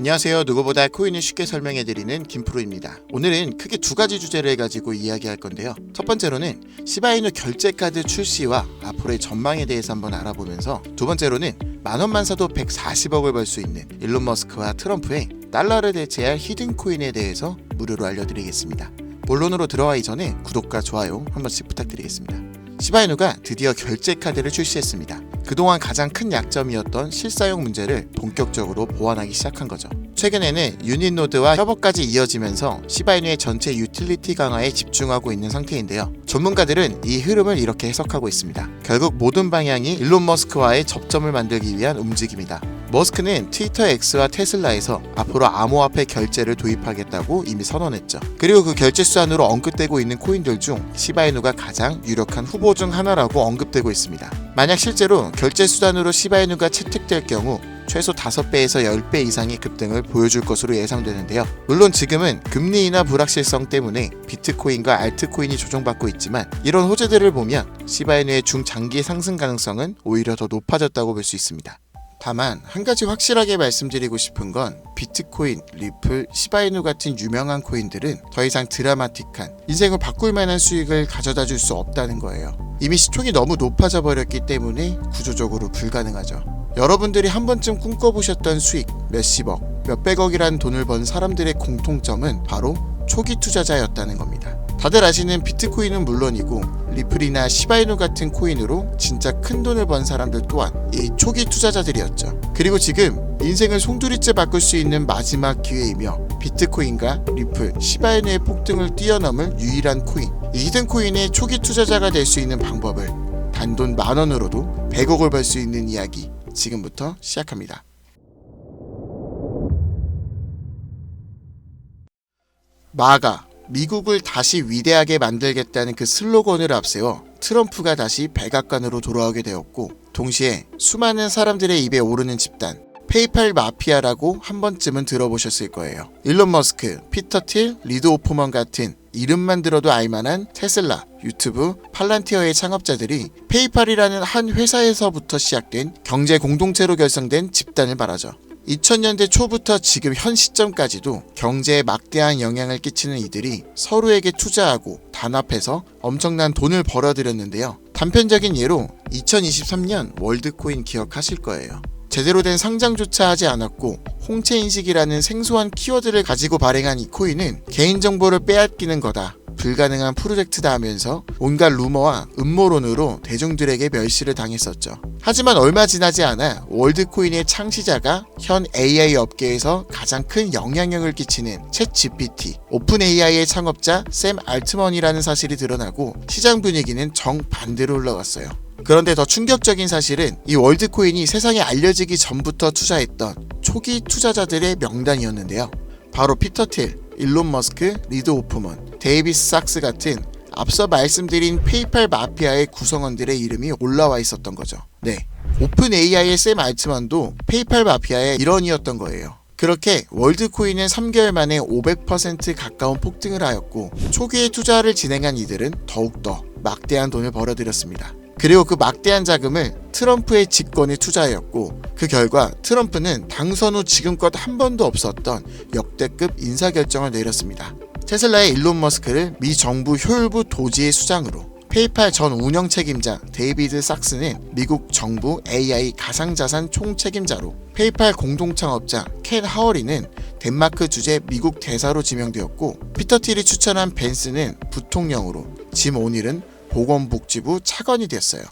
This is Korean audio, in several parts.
안녕하세요. 누구보다 코인을 쉽게 설명해드리는 김프로입니다. 오늘은 크게 두 가지 주제를 가지고 이야기할 건데요. 첫 번째로는 시바이누 결제카드 출시와 앞으로의 전망에 대해서 한번 알아보면서 두 번째로는 만원만 사도 140억을 벌 수 있는 일론 머스크와 트럼프의 달러를 대체할 히든 코인에 대해서 무료로 알려드리겠습니다. 본론으로 들어가기 전에 구독과 좋아요 한 번씩 부탁드리겠습니다. 시바이누가 드디어 결제 카드를 출시했습니다. 그동안 가장 큰 약점이었던 실사용 문제를 본격적으로 보완하기 시작한 거죠. 최근에는 유닛 노드와 협업까지 이어지면서 시바이누의 전체 유틸리티 강화에 집중하고 있는 상태인데요. 전문가들은 이 흐름을 이렇게 해석하고 있습니다. 결국 모든 방향이 일론 머스크와의 접점을 만들기 위한 움직임이다. 머스크는 트위터 X와 테슬라에서 앞으로 암호화폐 결제를 도입하겠다고 이미 선언했죠. 그리고 그 결제 수단으로 언급되고 있는 코인들 중 시바이누가 가장 유력한 후보 중 하나라고 언급되고 있습니다. 만약 실제로 결제 수단으로 시바이누가 채택될 경우 최소 5배에서 10배 이상의 급등을 보여줄 것으로 예상되는데요. 물론 지금은 금리 인하 불확실성 때문에 비트코인과 알트코인이 조정받고 있지만 이런 호재들을 보면 시바이누의 중장기 상승 가능성은 오히려 더 높아졌다고 볼 수 있습니다. 다만 한 가지 확실하게 말씀드리고 싶은 건 비트코인, 리플, 시바이누 같은 유명한 코인들은 더 이상 드라마틱한 인생을 바꿀 만한 수익을 가져다 줄 수 없다는 거예요. 이미 시총이 너무 높아져 버렸기 때문에 구조적으로 불가능하죠. 여러분들이 한 번쯤 꿈꿔보셨던 수익 몇십억, 몇백억이라는 돈을 번 사람들의 공통점은 바로 초기 투자자였다는 겁니다. 다들 아시는 비트코인은 물론이고 리플이나 시바이누 같은 코인으로 진짜 큰 돈을 번 사람들 또한 이 초기 투자자들이었죠. 그리고 지금 인생을 송두리째 바꿀 수 있는 마지막 기회이며 비트코인과 리플, 시바이누의 폭등을 뛰어넘을 유일한 코인 이 히든 코인의 초기 투자자가 될 수 있는 방법을 단돈 만 원으로도 100억을 벌 수 있는 이야기 지금부터 시작합니다. 마가 미국을 다시 위대하게 만들겠다는 그 슬로건을 앞세워 트럼프가 다시 백악관으로 돌아오게 되었고 동시에 수많은 사람들의 입에 오르는 집단 페이팔 마피아라고 한 번쯤은 들어보셨을 거예요. 일론 머스크, 피터 틸, 리드 오프먼 같은 이름만 들어도 알만한 테슬라, 유튜브, 팔란티어의 창업자들이 페이팔이라는 한 회사에서부터 시작된 경제 공동체로 결성된 집단을 말하죠. 2000년대 초부터 지금 현 시점까지도 경제에 막대한 영향을 끼치는 이들이 서로에게 투자하고 단합해서 엄청난 돈을 벌어들였는데요. 단편적인 예로 2023년 월드코인 기억하실 거예요. 제대로 된 상장조차 하지 않았고 홍채 인식이라는 생소한 키워드를 가지고 발행한 이 코인은 개인정보를 빼앗기는 거다. 불가능한 프로젝트다 하면서 온갖 루머와 음모론으로 대중들에게 멸시를 당했었죠. 하지만 얼마 지나지 않아 월드코인의 창시자가 현 AI 업계에서 가장 큰 영향력을 끼치는 챗 GPT, 오픈 AI의 창업자 샘 알트먼이라는 사실이 드러나고 시장 분위기는 정반대로 흘러갔어요. 그런데 더 충격적인 사실은 이 월드코인이 세상에 알려지기 전부터 투자했던 초기 투자자들의 명단이었는데요. 바로 피터 틸, 일론 머스크, 리드 오프먼, 데이비스 삭스 같은 앞서 말씀드린 페이팔 마피아의 구성원들의 이름이 올라와 있었던 거죠. 네. 오픈 AI의 샘 알트만도 페이팔 마피아의 일원이었던 거예요. 그렇게 월드코인은 3개월 만에 500% 가까운 폭등을 하였고 초기에 투자를 진행한 이들은 더욱더 막대한 돈을 벌어들였습니다. 그리고 그 막대한 자금을 트럼프의 집권에 투자하였고 그 결과 트럼프는 당선 후 지금껏 한 번도 없었던 역대급 인사결정을 내렸습니다. 테슬라의 일론 머스크를 미 정부 효율부 도지의 수장으로 페이팔 전 운영 책임자 데이비드 삭스는 미국 정부 AI 가상자산 총책임자로 페이팔 공동창업자 켄 하워리는 덴마크 주재 미국 대사로 지명되었고 피터 틸이 추천한 벤스는 부통령으로 짐 오닐은 보건복지부 차관이 됐어요.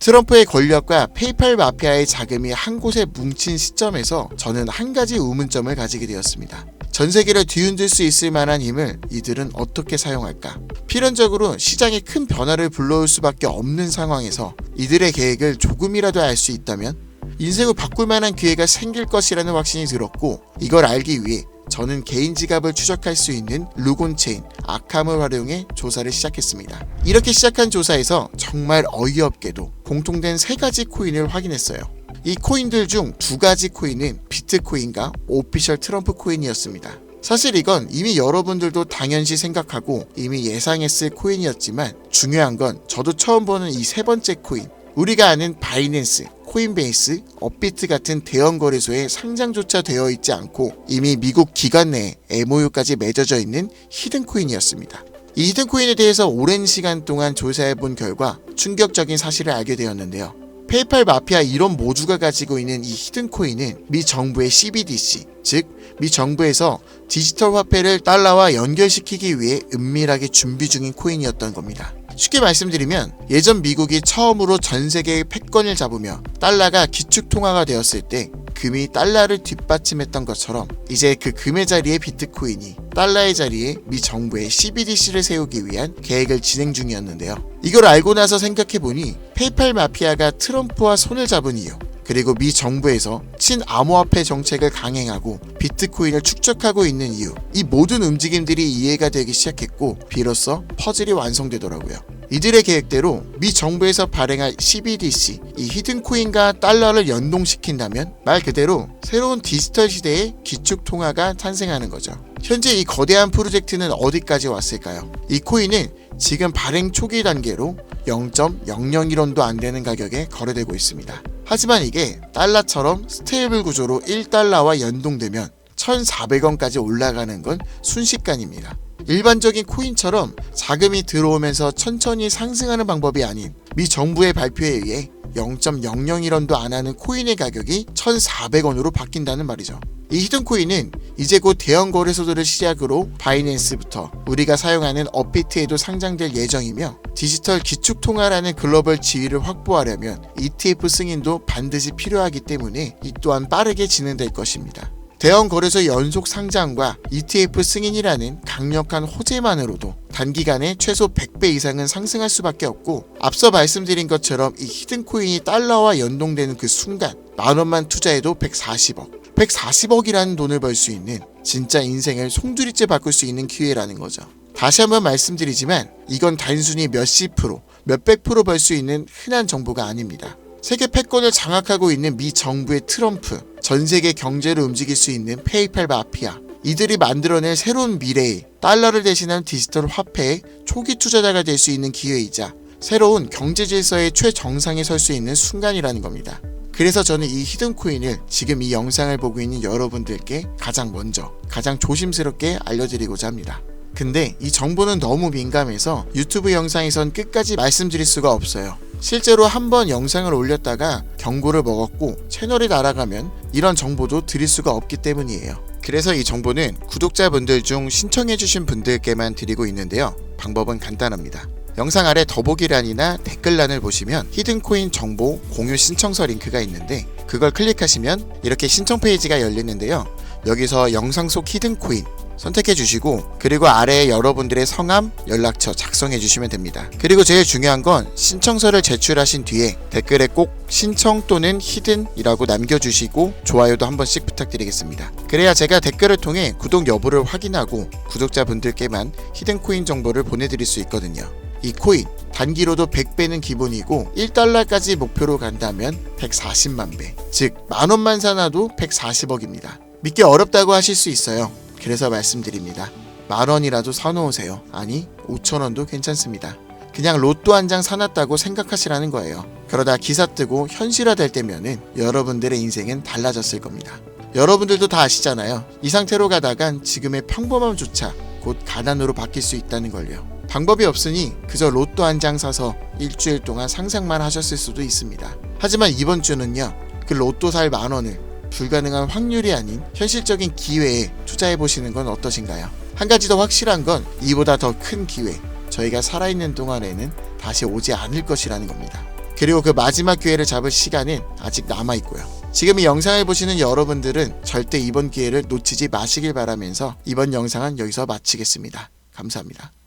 트럼프의 권력과 페이팔 마피아의 자금이 한 곳에 뭉친 시점에서 저는 한 가지 의문점을 가지게 되었습니다. 전 세계를 뒤흔들 수 있을 만한 힘을 이들은 어떻게 사용할까? 필연적으로 시장에 큰 변화를 불러올 수밖에 없는 상황에서 이들의 계획을 조금이라도 알 수 있다면 인생을 바꿀 만한 기회가 생길 것이라는 확신이 들었고 이걸 알기 위해 저는 개인 지갑을 추적할 수 있는 루곤체인 아캄을 활용해 조사를 시작했습니다. 이렇게 시작한 조사에서 정말 어이없게도 공통된 세 가지 코인을 확인했어요. 이 코인들 중 두 가지 코인은 비트코인과 오피셜 트럼프 코인이었습니다. 사실 이건 이미 여러분들도 당연시 생각하고 이미 예상했을 코인이었지만 중요한 건 저도 처음 보는 이 세 번째 코인 우리가 아는 바이낸스, 코인베이스, 업비트 같은 대형 거래소에 상장조차 되어 있지 않고 이미 미국 기관 내에 MOU까지 맺어져 있는 히든코인이었습니다. 이 히든코인에 대해서 오랜 시간 동안 조사해 본 결과 충격적인 사실을 알게 되었는데요. 페이팔 마피아 이런 모두가 가지고 있는 이 히든코인은 미 정부의 CBDC, 즉, 미 정부에서 디지털 화폐를 달러와 연결시키기 위해 은밀하게 준비 중인 코인이었던 겁니다. 쉽게 말씀드리면 예전 미국이 처음으로 전 세계의 패권을 잡으며 달러가 기축 통화가 되었을 때 금이 달러를 뒷받침했던 것처럼 이제 그 금의 자리에 비트코인이 달러의 자리에 미 정부의 CBDC를 세우기 위한 계획을 진행 중이었는데요. 이걸 알고 나서 생각해보니 페이팔 마피아가 트럼프와 손을 잡은 이유 그리고 미 정부에서 친암호화폐 정책을 강행하고 비트코인을 축적하고 있는 이유 이 모든 움직임들이 이해가 되기 시작했고 비로소 퍼즐이 완성되더라고요. 이들의 계획대로 미 정부에서 발행할 CBDC 이 히든코인과 달러를 연동시킨다면 말 그대로 새로운 디지털 시대의 기축 통화가 탄생하는 거죠. 현재 이 거대한 프로젝트는 어디까지 왔을까요? 이 코인은 지금 발행 초기 단계로 0.001원도 안 되는 가격에 거래되고 있습니다. 하지만 이게 달러처럼 스테이블 구조로 1달러와 연동되면 1,400원까지 올라가는 건 순식간입니다. 일반적인 코인처럼 자금이 들어오면서 천천히 상승하는 방법이 아닌 미 정부의 발표에 의해 0.001원도 안 하는 코인의 가격이 1,400원으로 바뀐다는 말이죠. 이 히든코인은 이제 곧 대형 거래소들을 시작으로 바이낸스부터 우리가 사용하는 업비트에도 상장될 예정이며 디지털 기축통화라는 글로벌 지위를 확보하려면 ETF 승인도 반드시 필요하기 때문에 이 또한 빠르게 진행될 것입니다. 대형 거래소 연속 상장과 ETF 승인이라는 강력한 호재만으로도 단기간에 최소 100배 이상은 상승할 수밖에 없고 앞서 말씀드린 것처럼 이 히든코인이 달러와 연동되는 그 순간 만 원만 투자해도 140억 140억이라는 돈을 벌 수 있는 진짜 인생을 송두리째 바꿀 수 있는 기회라는 거죠. 다시 한번 말씀드리지만 이건 단순히 몇십 프로, 몇백 프로 벌 수 있는 흔한 정보가 아닙니다. 세계 패권을 장악하고 있는 미 정부의 트럼프, 전 세계 경제를 움직일 수 있는 페이팔 마피아, 이들이 만들어낼 새로운 미래의 달러를 대신한 디지털 화폐의 초기 투자자가 될 수 있는 기회이자 새로운 경제 질서의 최정상에 설 수 있는 순간이라는 겁니다. 그래서 저는 이 히든 코인을 지금 이 영상을 보고 있는 여러분들께 가장 먼저, 가장 조심스럽게 알려드리고자 합니다. 근데 이 정보는 너무 민감해서 유튜브 영상에선 끝까지 말씀드릴 수가 없어요. 실제로 한 번 영상을 올렸다가 경고를 먹었고 채널이 날아가면 이런 정보도 드릴 수가 없기 때문이에요. 그래서 이 정보는 구독자분들 중 신청해주신 분들께만 드리고 있는데요. 방법은 간단합니다. 영상 아래 더보기란이나 댓글란을 보시면 히든코인 정보 공유 신청서 링크가 있는데 그걸 클릭하시면 이렇게 신청 페이지가 열리는데요. 여기서 영상 속 히든코인 선택해 주시고 그리고 아래에 여러분들의 성함, 연락처 작성해 주시면 됩니다. 그리고 제일 중요한 건 신청서를 제출하신 뒤에 댓글에 꼭 신청 또는 히든이라고 남겨주시고 좋아요도 한 번씩 부탁드리겠습니다. 그래야 제가 댓글을 통해 구독 여부를 확인하고 구독자분들께만 히든 코인 정보를 보내드릴 수 있거든요. 이 코인 단기로도 100배는 기본이고 1달러까지 목표로 간다면 140만 배, 즉 만 원만 사놔도 140억입니다. 믿기 어렵다고 하실 수 있어요. 그래서 말씀드립니다. 만 원이라도 사놓으세요. 아니, 5천 원도 괜찮습니다. 그냥 로또 한 장 사놨다고 생각하시라는 거예요. 그러다 기사 뜨고 현실화 될 때면은 여러분들의 인생은 달라졌을 겁니다. 여러분들도 다 아시잖아요. 이 상태로 가다간 지금의 평범함조차 곧 가난으로 바뀔 수 있다는 걸요. 방법이 없으니 그저 로또 한 장 사서 일주일 동안 상상만 하셨을 수도 있습니다. 하지만 이번 주는요, 그 로또 살 만 원을 불가능한 확률이 아닌 현실적인 기회에 투자해 보시는 건 어떠신가요? 한 가지 더 확실한 건 이보다 더 큰 기회, 저희가 살아있는 동안에는 다시 오지 않을 것이라는 겁니다. 그리고 그 마지막 기회를 잡을 시간은 아직 남아 있고요. 지금 이 영상을 보시는 여러분들은 절대 이번 기회를 놓치지 마시길 바라면서 이번 영상은 여기서 마치겠습니다. 감사합니다.